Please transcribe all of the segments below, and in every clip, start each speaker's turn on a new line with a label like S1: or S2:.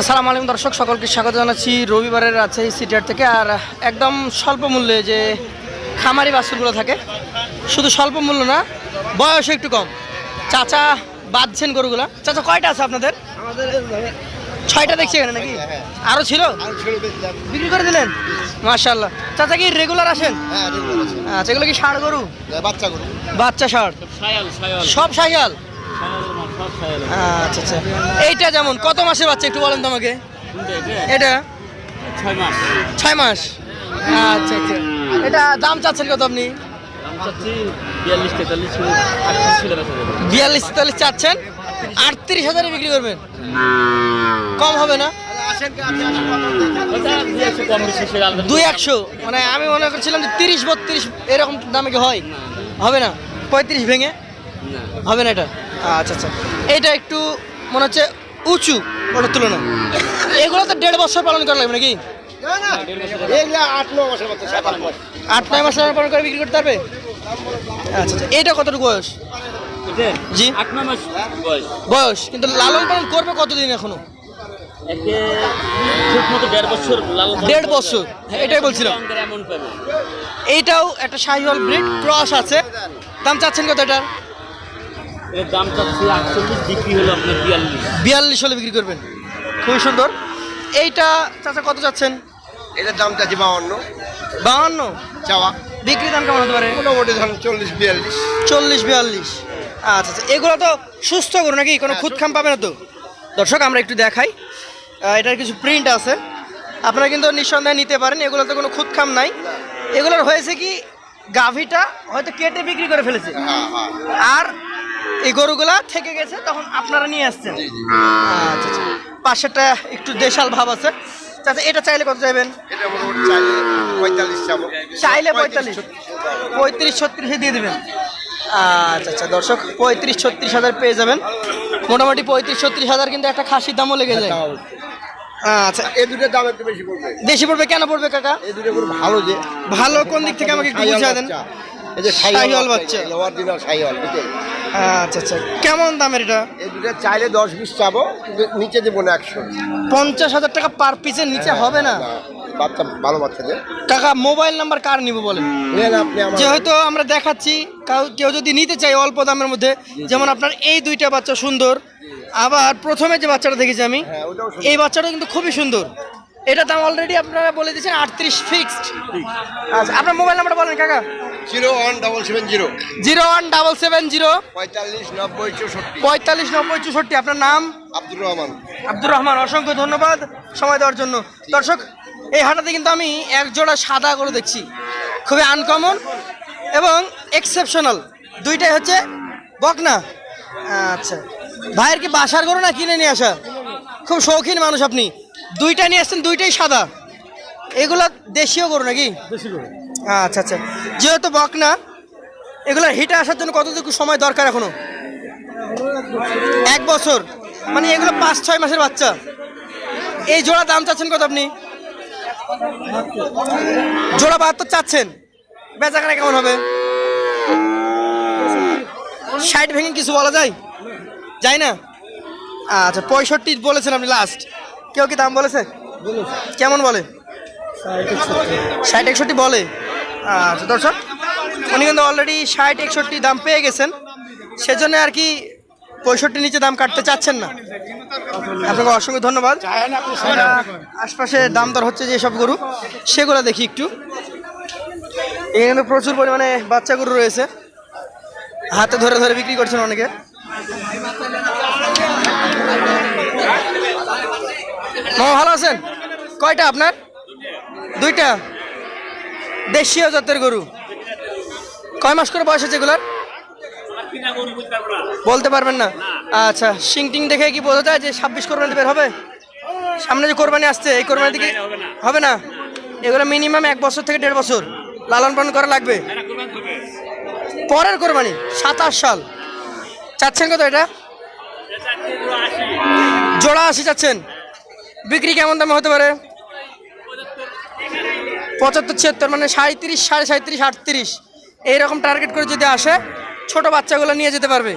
S1: আসসালামু আলাইকুম দর্শক সকলকে স্বাগত জানাচ্ছি। রবিবারের আছে সিটিয়ার থেকে। আর একদম স্বল্প মূল্যে যে খামারি বাছুরগুলো থাকে শুধু স্বল্প মূল্য না বয়স একটু কম। চাচা বাঁধছেন গরুগুলা। চাচা কয়টা আছে আপনাদের?
S2: আমাদের
S1: ছয়টা দেখছি এখানে নাকি? আরও ছিল? বিক্রি করে দিলেন? মাশাল্লাহ চাচা কি রেগুলার আসেন?
S2: হ্যাঁ রেগুলার আছে
S1: আচ্ছা এগুলো কি ষাড় গরু?
S2: বাচ্চা গরু।
S1: বাচ্চা ষাড়? সব শাহিয়াল আচ্ছা আচ্ছা। এইটা যেমন কত মাসের বাচ্চা একটু বলেন তো আমাকে?
S3: এটা? ছয় মাস।
S1: আচ্ছা আচ্ছা। এটা দাম চাচ্ছেন কত আপনি?
S3: বিয়াল্লিশ তেতাল্লিশ
S1: চাচ্ছেন? আটত্রিশ হাজারে বিক্রি করবেন? কম হবে না?
S3: দুই একশো
S1: মানে আমি মনে করছিলাম যে তিরিশ বত্রিশ এরকম দামে কি হয়? হবে না? পঁয়ত্রিশ ভেঙে? হবে না এটা? আচ্ছা আচ্ছা। এটা একটু মনে হচ্ছে উঁচু ওটার তুলনায় এগুলো তো দেড় বছর পালন করা লাগবে নাকি?
S2: আট ন মাসের আট
S1: নয় মাস লালন পালন করে বিক্রি করতে পারবে? আচ্ছা আচ্ছা। এটা কতটুকু বয়স? জি।
S3: আট নয় মাস বয়স।
S1: বয়স। কিন্তু লালন পালন করবে কতদিন এখনও?
S3: একে দেড় বছর
S1: এটাই বলছিলাম। এইটাও একটা শাহিওয়াল ব্রিড ক্রস আছে। দাম চাচ্ছেন কত এটার?
S3: এর দাম চাচ্ছি আটচল্লিশ বিক্রি হলো আপনার বিয়াল্লিশ।
S1: বিয়াল্লিশ হলে বিক্রি করবেন। খুবই সুন্দর। এইটা চাচা কত চাচ্ছেন
S2: এটার দাম চাচ্ছি বাউন্ন।
S1: বাহান্ন
S2: চাওয়া।
S1: বিক্রি দাম কেমন হতে পারে?
S2: মোটামুটি ধরুন চল্লিশ বিয়াল্লিশ।
S1: চল্লিশ বিয়াল্লিশ। আচ্ছা আচ্ছা। এগুলো তো সুস্থ গরু নাকি? কোনো খুদ খাম পাবে না তো? দর্শক আমরা একটু দেখাই। এটার কিছু প্রিন্ট আছে। আপনারা কিন্তু নিঃসন্দেহে নিতে পারেন। এগুলোতে কোনো খুদ খাম নাই। এগুলোর হয়েছে কি গাভিটা হয়তো কেটে বিক্রি করে ফেলেছে।
S2: হ্যাঁ হ্যাঁ।
S1: আর এই গরুগুলা থেকে গেছে তখন আপনারা নিয়ে আসছেন। আচ্ছা আচ্ছা। পাশেরটা একটু দেশাল ভাব আছে। আচ্ছা এটা চাইলে কত চাইবেন
S2: চাইলে পঁয়তাল্লিশ
S1: পঁয়ত্রিশ ছত্রিশে। দিয়ে দেবেন। আচ্ছা আচ্ছা দর্শক পঁয়ত্রিশ ছত্রিশ হাজার পেয়ে যাবেন। মোটামুটি পঁয়ত্রিশ ছত্রিশ হাজার কিন্তু একটা খাসির দামও লেগে যায়। আচ্ছা
S2: এই দুটোর দাম একটু বেশি পড়বে।
S1: বেশি পড়বে কেন পড়বে কাকা?
S2: এই দুটো ভালো যে।
S1: ভালো কোন দিক থেকে আমাকে একটু বুঝিয়ে দেন।
S2: এই যে
S1: বাচ্চা।
S2: অরিজিনাল বুঝলেন
S1: আচ্ছা আচ্ছা। কেমন দামের এটা?
S2: এই দুটো চাইলে দশ বিশ চাবো নিচে দেবো না একশো।
S1: পঞ্চাশ হাজার টাকা পার পিসের নিচে হবে না?
S2: বাচ্চা ভালো বাচ্চা যে।
S1: কাকা মোবাইল নাম্বার কার নিব বলেন?
S2: নেন আপনি আমার।
S1: যেহেতু আমরা দেখাচ্ছি কাউ যদি নিতে চাই অল্প দামের মধ্যে যেমন আপনার এই দুইটা বাচ্চা সুন্দর আবার প্রথমে যে বাচ্চাটা দেখেছি আমি
S2: হ্যাঁ।
S1: এই বাচ্চাটা কিন্তু খুবই সুন্দর। এটা দাম অলরেডি আপনারা বলে দিয়েছেন আটত্রিশ ফিক্সড আচ্ছা আপনার মোবাইল নাম্বারটা বলেন কাকা।
S2: Zero one double seven zero.
S1: Zero one double seven zero.
S2: পঁয়তাল্লিশ নব্বই চৌষট্টি।
S1: পঁয়তাল্লিশ নব্বই চৌষট্টি আপনার নাম?
S2: আব্দুর রহমান।
S1: আব্দুর রহমান অসংখ্য ধন্যবাদ সময় দেওয়ার জন্য। দর্শক এই হাটাতে কিন্তু আমি এক জোড়া সাদা করে দেখছি। খুবই আনকমন এবং এক্সেপশনাল দুইটাই হচ্ছে বকনা। আচ্ছা। ভাইয়ের কি বাসার গরু না কিনে নিয়ে আসা? খুব শৌখিন মানুষ আপনি। দুইটা নিয়ে আসছেন দুইটাই সাদা। এগুলো দেশীয় গরু নাকি? আচ্ছা আচ্ছা। যেহেতু বকনা এগুলো হিটে আসার জন্য কতটুকু সময় দরকার এখনও? এক বছর। মানে এগুলো পাঁচ ছয় মাসের বাচ্চা। এই জোড়া দাম চাচ্ছেন কত আপনি? জোড়া বাহাত্তর চাচ্ছেন। বেচাকেনা কেমন হবে? ষাট ভেঙে কিছু বলা যায়? যায় না? আচ্ছা পঁয়ষট্টি বলেছেন আপনি লাস্ট কেউ কি দাম বলেছে? কেমন বলে? ষাট একষট্টি বলে। আচ্ছা দর্শক, উনি কিন্তু অলরেডি ষাট, একষট্টি দাম পেয়ে গেছেন। সেজন্য আর কি পঁয়ষট্টি নিচে দাম কাটতে চাচ্ছেন না। আপনাকে অসংখ্য ধন্যবাদ। আশপাশে দাম দর হচ্ছে যে সব গরু, সেগুলো দেখি একটু। এখানে প্রচুর পরিমাণে বাচ্চা গরু রয়েছে। হাতে ধরে ধরে বিক্রি করছেন অনেকে। ভালো আছেন? কয়টা আপনার? দুইটা? দেশীয় জাতের গরু। কয় মাস করে বয়স হচ্ছে এগুলার? বলতে পারবেন না? আচ্ছা সিং টিং দেখে কি বোঝা যায় যে ছাব্বিশ কোরবানিতে বের হবে? সামনে যে কোরবানি আসছে এই কোরবানি থেকে হবে না। এগুলো মিনিমাম এক বছর থেকে দেড় বছর লালন পালন করা লাগবে। পরের কোরবানি সাতাশ সাল। চাচ্ছেন কত এটা? জোড়া আশি চাচ্ছেন। বিক্রি কেমন দামে হতে পারে? পঁচাত্তর, ছিয়াত্তর মানে সাঁত্রিশ সাড়ে সাঁত্রিশ আটত্রিশ। এইরকম টার্গেট করে যদি আসে, ছোট বাচ্চাগুলো নিয়ে যেতে পারবে।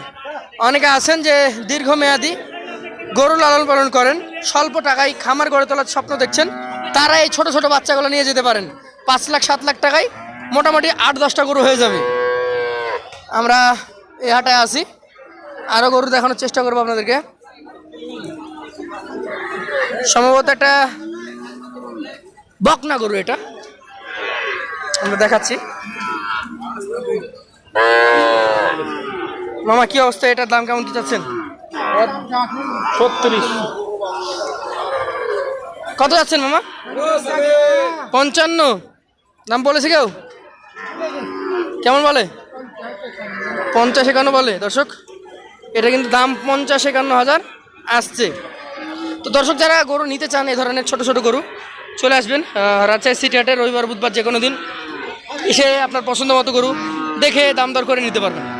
S1: অনেকে আছেন যে দীর্ঘমেয়াদী গরু লালন পালন করেন, স্বল্প টাকায় খামার গড়ে তোলার স্বপ্ন দেখছেন তারা এই ছোট ছোট বাচ্চাগুলো নিয়ে যেতে পারেন। পাঁচ লাখ, সাত লাখ টাকায় মোটামুটি আট, দশটা গরু হয়ে যাবে। আমরা এ হাটায় আসি আরও গরু দেখানোর চেষ্টা করব আপনাদেরকে। সম্ভবত একটা বকনা গরু এটা। আমরা দেখাচ্ছি। মামা কি অবস্থা? এটার দাম কেমন কি চাচ্ছেন?
S3: ছত্রিশ।
S1: কত যাচ্ছেন মামা? পঞ্চান্ন। দাম বলেছে কেউ? কেমন বলে? পঞ্চাশ একান্ন বলে দর্শক। এটা কিন্তু দাম পঞ্চাশ একান্ন হাজার আসছে। তো দর্শক যারা গরু নিতে চান এ ধরনের ছোট ছোট গরু চলে আসবেন রাজশাহী সিটি হাটে রবিবার বুধবার যে কোনো দিন। এসে আপনার পছন্দ মতো গরু দেখে দাম দর করে নিতে পারবেন।